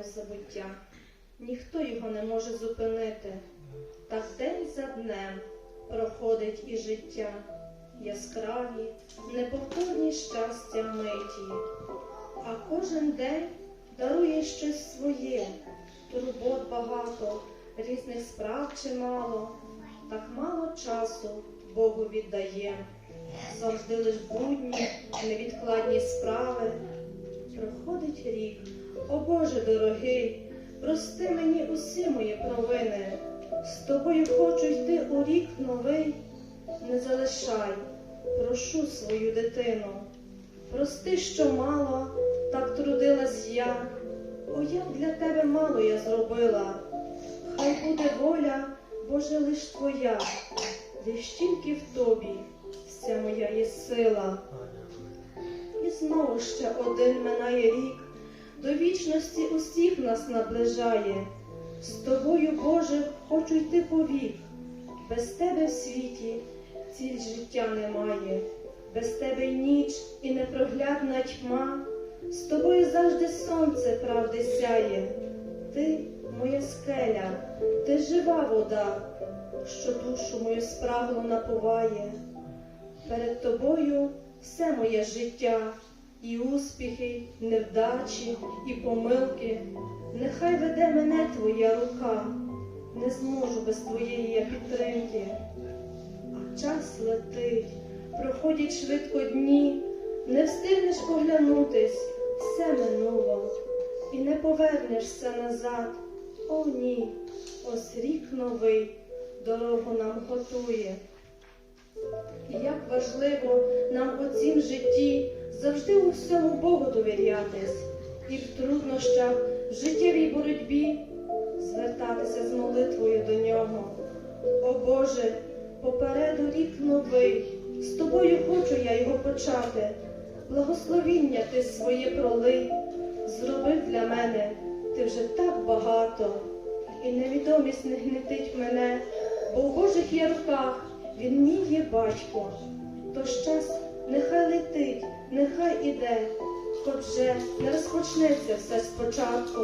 у забуття, ніхто його не може зупинити. Так день за днем проходить і життя, яскраві, неповторні щастя миті. А кожен день дарує щось своє, турбот багато, різних справ чимало, так мало часу Богу віддає. Завжди лиш будні, невідкладні справи. Проходить рік, о Боже дорогий, прости мені усі мої провини. З тобою хочу йти у рік новий. Не залишай, прошу свою дитину. Прости, що мало, так трудилась я. О, як для тебе мало я зробила. Хай буде воля, Боже, лиш твоя, лиш тільки в тобі вся моя є сила. І знову ще один минає рік, до вічності усіх нас наближає. З тобою, Боже, хочу йти повік. Без тебе в світі ціль життя немає, без тебе й ніч і непроглядна тьма. З тобою завжди сонце правди сяє. Ти моя скеля, ти жива вода, що душу мою спрагло напуває. Перед тобою все моє життя, і успіхи, невдачі, і помилки. Нехай веде мене твоя рука, не зможу без твоєї я підтримки. А час летить, проходять швидко дні, не встигнеш поглянутись, все минуло, і не повернешся назад. О, ні, ось рік новий дорогу нам готує. І як важливо нам у цім житті завжди у всьому Богу довірятись і в труднощах, в життєвій боротьбі звертатися з молитвою до нього. О Боже, попереду рік новий, з тобою хочу я його почати. Благословіння ти своє пролий, зробив для мене ти вже так багато, і невідомість не гнетить мене, бо в Божих є руках він мій є батько. Тож час нехай летить, нехай іде, хоч вже не розпочнеться все спочатку,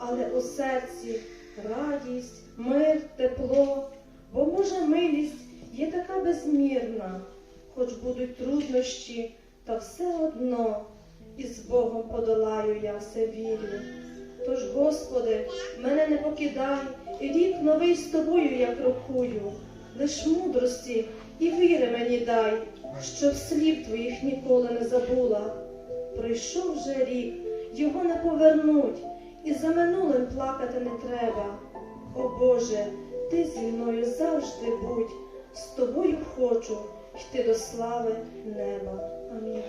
але у серці радість, мир, тепло, бо Божа милість є така безмірна, хоч будуть труднощі, та все одно із Богом подолаю я все вірю. Тож, Господи, мене не покидай, і рік новий з тобою я крокую, лиш мудрості і віри мені дай, щоб слів твоїх ніколи не забула. Пройшов вже рік, його не повернуть, і за минулим плакати не треба. О Боже, ти зі мною завжди будь, з тобою хочу йти до слави неба. Амінь.